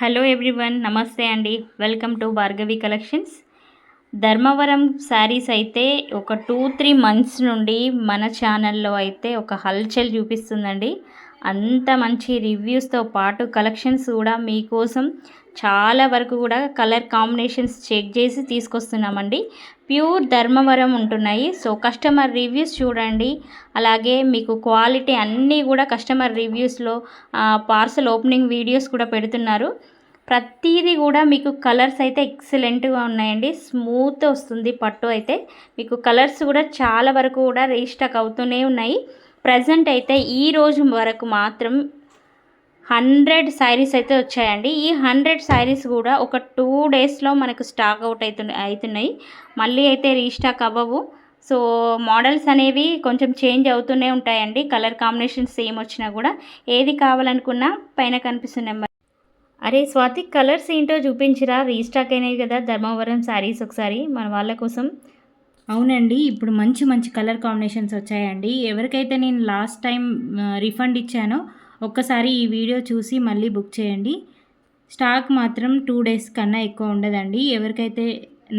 Hello everyone నమస్తే అండి. Welcome to Bhargavi collections. Dharmavaram saris అయితే ఒక టూ త్రీ మంత్స్ నుండి మన ఛానల్లో అయితే ఒక హల్చల్ చూపిస్తుందండి. అంత మంచి రివ్యూస్తో పాటు కలెక్షన్స్ కూడా మీకోసం చాలా వరకు కూడా కలర్ కాంబినేషన్స్ చెక్ చేసి తీసుకొస్తున్నామండి. ప్యూర్ ధర్మవరం ఉంటున్నాయి. సో కస్టమర్ రివ్యూస్ చూడండి. అలాగే మీకు క్వాలిటీ అన్నీ కూడా కస్టమర్ రివ్యూస్లో పార్సల్ ఓపెనింగ్ వీడియోస్ కూడా పెడుతున్నారు. ప్రతిదీ కూడా మీకు కలర్స్ అయితే ఎక్సలెంట్గా ఉన్నాయండి. స్మూత్ వస్తుంది పట్టు అయితే. మీకు కలర్స్ కూడా చాలా వరకు కూడా రీస్టాక్ అవుతూనే ఉన్నాయి. ప్రజెంట్ అయితే ఈ రోజు వరకు మాత్రం హండ్రెడ్ శారీస్ అయితే వచ్చాయండి. ఈ హండ్రెడ్ శారీస్ కూడా ఒక టూ డేస్లో మనకు స్టాక్ అవుట్ అవుతున్నాయి అవుతున్నాయి మళ్ళీ అయితే రీస్టాక్ అవ్వవు. సో మోడల్స్ అనేవి కొంచెం చేంజ్ అవుతూనే ఉంటాయండి. కలర్ కాంబినేషన్స్ సేమ్ వచ్చినా కూడా. ఏది కావాలనుకున్నా పైన కనిపిస్తున్న నెంబర్. అరే స్వాతి కలర్స్ ఏంటో చూపించిరా? రీస్టాక్ అయినాయి కదా ధర్మవరం శారీస్ ఒకసారి మన వాళ్ళ కోసం. అవునండి ఇప్పుడు మంచి మంచి కలర్ కాంబినేషన్స్ వచ్చాయండి. ఎవరికైతే నేను లాస్ట్ టైం రిఫండ్ ఇచ్చానో ఒక్కసారి ఈ వీడియో చూసి మళ్ళీ బుక్ చేయండి. స్టాక్ మాత్రం టూ డేస్ కన్నా ఎక్కువ ఉండదండి. ఎవరికైతే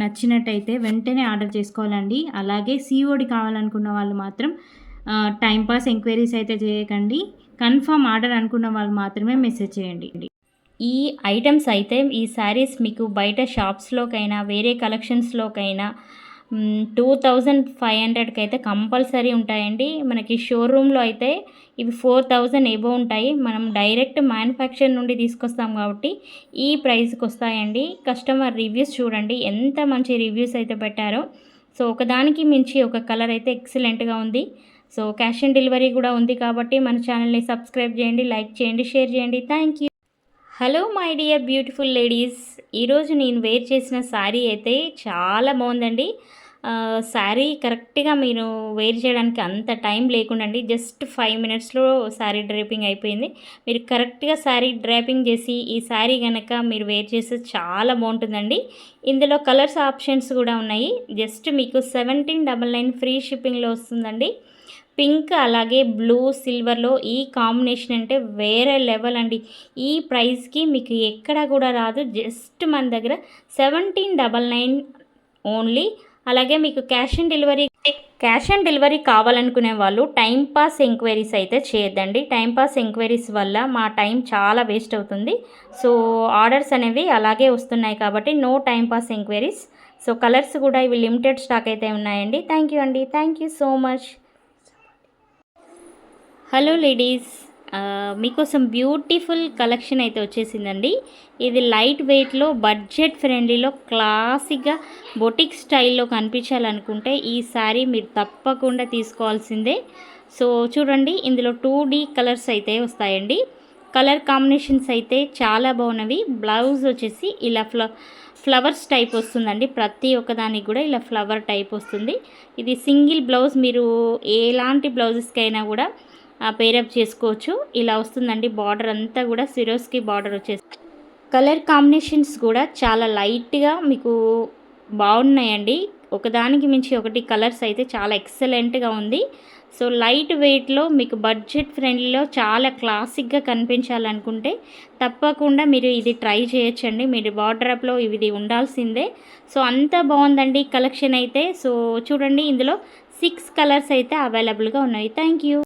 నచ్చినట్టయితే వెంటనే ఆర్డర్ చేసుకోవాలండి. అలాగే సిఓడి కావాలనుకున్న వాళ్ళు మాత్రం టైంపాస్ ఎంక్వైరీస్ అయితే చేయకండి. కన్ఫర్మ్ ఆర్డర్ అనుకున్న వాళ్ళు మాత్రమే మెసేజ్ చేయండి. ఈ ఐటమ్స్ అయితే ఈ శారీస్ మీకు బయట షాప్స్లోకైనా వేరే కలెక్షన్స్లోకైనా టూ థౌజండ్ ఫైవ్ హండ్రెడ్కి అయితే కంపల్సరీ ఉంటాయండి. మనకి షోరూంలో అయితే ఇవి ఫోర్ థౌజండ్ ఏబో ఉంటాయి. మనం డైరెక్ట్ మ్యానుఫ్యాక్చర్ నుండి తీసుకొస్తాం కాబట్టి ఈ ప్రైస్కి వస్తాయండి. కస్టమర్ రివ్యూస్ చూడండి. ఎంత మంచి రివ్యూస్ అయితే పెట్టారో. సో ఒకదానికి మించి ఒక కలర్ అయితే ఎక్సలెంట్గా ఉంది. సో క్యాష్ ఆన్ డెలివరీ కూడా ఉంది కాబట్టి మన ఛానల్ని సబ్స్క్రైబ్ చేయండి లైక్ చేయండి షేర్ చేయండి. Thank you hello my dear beautiful ladies ఈరోజు నేను వేర్ చేసిన శారీ అయితే చాలా బాగుందండి. శారీ కరెక్ట్గా మీరు వేర్ చేయడానికి అంత టైం లేకుండా అండి జస్ట్ ఫైవ్ మినిట్స్లో శారీ డ్రైపింగ్ అయిపోయింది. మీరు కరెక్ట్గా శారీ డ్రైపింగ్ చేసి ఈ శారీ కనుక మీరు వేర్ చేస్తే చాలా బాగుంటుందండి. ఇందులో కలర్స్ ఆప్షన్స్ కూడా ఉన్నాయి. జస్ట్ మీకు సెవెంటీన్ డబల్ నైన్ ఫ్రీ షిప్పింగ్లో వస్తుందండి. పింక్ అలాగే బ్లూ సిల్వర్లో ఈ కాంబినేషన్ అంటే వేరే లెవెల్ అండి. ఈ ప్రైస్కి మీకు ఎక్కడ కూడా రాదు. జస్ట్ మన దగ్గర సెవెంటీన్ డబల్ నైన్ ఓన్లీ. అలాగే మీకు cash on delivery cash on delivery కావాలనుకునే వాళ్ళు టైంపాస్ ఎంక్వైరీస్ అయితే చేయొద్దండి. టైంపాస్ ఎంక్వైరీస్ వల్ల మా టైం చాలా వేస్ట్ అవుతుంది. సో ఆర్డర్స్ అనేవి అలాగే వస్తున్నాయి కాబట్టి no timepass enquiries. So colours కూడా ఇవి లిమిటెడ్ స్టాక్ అయితే ఉన్నాయండి. థ్యాంక్ యూ అండి. Thank you so much. Hello ladies మీకోసం బ్యూటిఫుల్ కలెక్షన్ అయితే వచ్చేసిందండి. ఇది లైట్ వెయిట్లో బడ్జెట్ ఫ్రెండ్లీలో క్లాసిక్గా బొటిక్ స్టైల్లో కనిపించాలనుకుంటే ఈ శారీ మీరు తప్పకుండా తీసుకోవాల్సిందే. సో చూడండి ఇందులో టూ డీ కలర్స్ అయితే వస్తాయండి. కలర్ కాంబినేషన్స్ అయితే చాలా బాగున్నవి. బ్లౌజ్ వచ్చేసి ఇలా ఫ్ల ఫ్లవర్స్ టైప్ వస్తుందండి. ప్రతి ఒక్కదానికి కూడా ఇలా ఫ్లవర్ టైప్ వస్తుంది. ఇది సింగిల్ బ్లౌజ్ మీరు ఎలాంటి బ్లౌజెస్కైనా కూడా పేరప్ చేసుకోవచ్చు. ఇలా వస్తుందండి బార్డర్ అంతా కూడా సిరోస్కి బార్డర్ వచ్చేసి. కలర్ కాంబినేషన్స్ కూడా చాలా లైట్గా మీకు బాగున్నాయండి. ఒకదానికి మించి ఒకటి కలర్స్ అయితే చాలా ఎక్సలెంట్గా ఉంది. సో లైట్ వెయిట్లో మీకు బడ్జెట్ ఫ్రెండ్లీలో చాలా క్లాసిక్గా కనిపించాలనుకుంటే తప్పకుండా మీరు ఇది ట్రై చేయొచ్చండి. మీరు బార్డరప్లో ఇది ఉండాల్సిందే. సో అంత బాగుందండి కలెక్షన్ అయితే. సో చూడండి ఇందులో సిక్స్ కలర్స్ అయితే అవైలబుల్గా ఉన్నాయి. Thank you